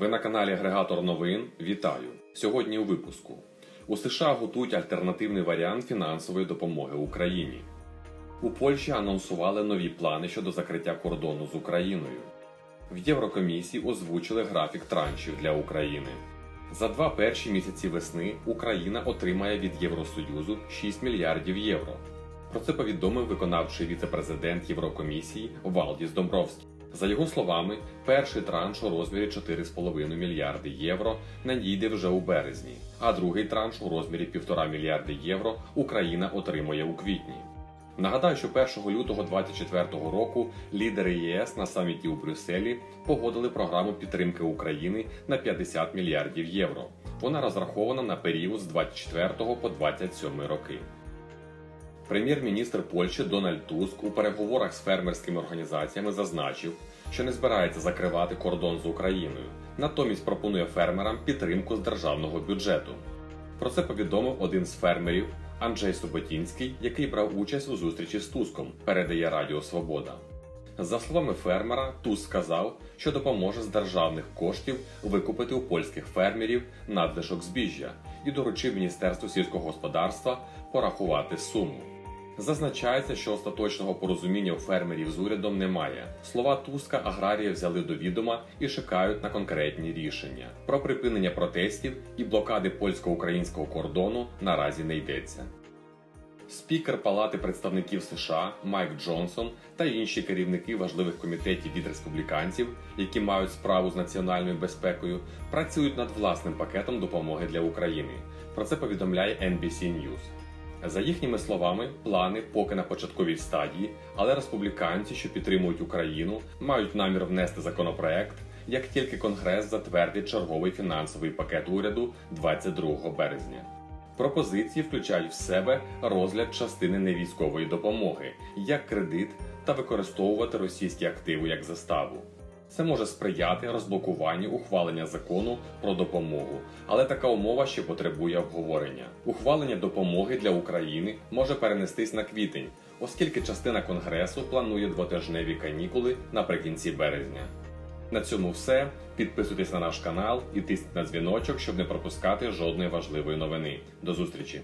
Ви на каналі Агрегатор новин. Вітаю! Сьогодні у випуску. У США готують альтернативний варіант фінансової допомоги Україні. У Польщі анонсували нові плани щодо закриття кордону з Україною. В Єврокомісії озвучили графік траншів для України. За два перші місяці весни Україна отримає від Євросоюзу 6 мільярдів євро. Про це повідомив виконавчий віце-президент Єврокомісії Валдіс Домбровський. За його словами, перший транш у розмірі 4,5 мільярди євро надійде вже у березні, а другий транш у розмірі 1,5 мільярди євро Україна отримує у квітні. Нагадаю, що 1 лютого 2024 року лідери єС на саміті у Брюсселі погодили програму підтримки України на 50 мільярдів євро. Вона розрахована на період з 24 по 27 роки. Прем'єр-міністр Польщі Дональд Туск у переговорах з фермерськими організаціями зазначив, що не збирається закривати кордон з Україною, натомість пропонує фермерам підтримку з державного бюджету. Про це повідомив один з фермерів Анджей Суботінський, який брав участь у зустрічі з Туском, передає Радіо Свобода. За словами фермера, Туск сказав, що допоможе з державних коштів викупити у польських фермерів надлишок збіжжя і доручив Міністерству сільського господарства порахувати суму. Зазначається, що остаточного порозуміння у фермерів з урядом немає. Слова Туска аграрії взяли до відома і чекають на конкретні рішення. Про припинення протестів і блокади польсько-українського кордону наразі не йдеться. Спікер Палати представників США Майк Джонсон та інші керівники важливих комітетів від республіканців, які мають справу з національною безпекою, працюють над власним пакетом допомоги для України. Про це повідомляє NBC News. За їхніми словами, плани поки на початковій стадії, але республіканці, що підтримують Україну, мають намір внести законопроект, як тільки Конгрес затвердить черговий фінансовий пакет уряду 22 березня. Пропозиції включають в себе розгляд частини невійськової допомоги, як кредит та використовувати російські активи як заставу. Це може сприяти розблокуванню ухвалення закону про допомогу, але така умова ще потребує обговорення. Ухвалення допомоги для України може перенестись на квітень, оскільки частина конгресу планує двотижневі канікули наприкінці березня. На цьому все. Підписуйтесь на наш канал і тисніть на дзвіночок, щоб не пропускати жодної важливої новини. До зустрічі!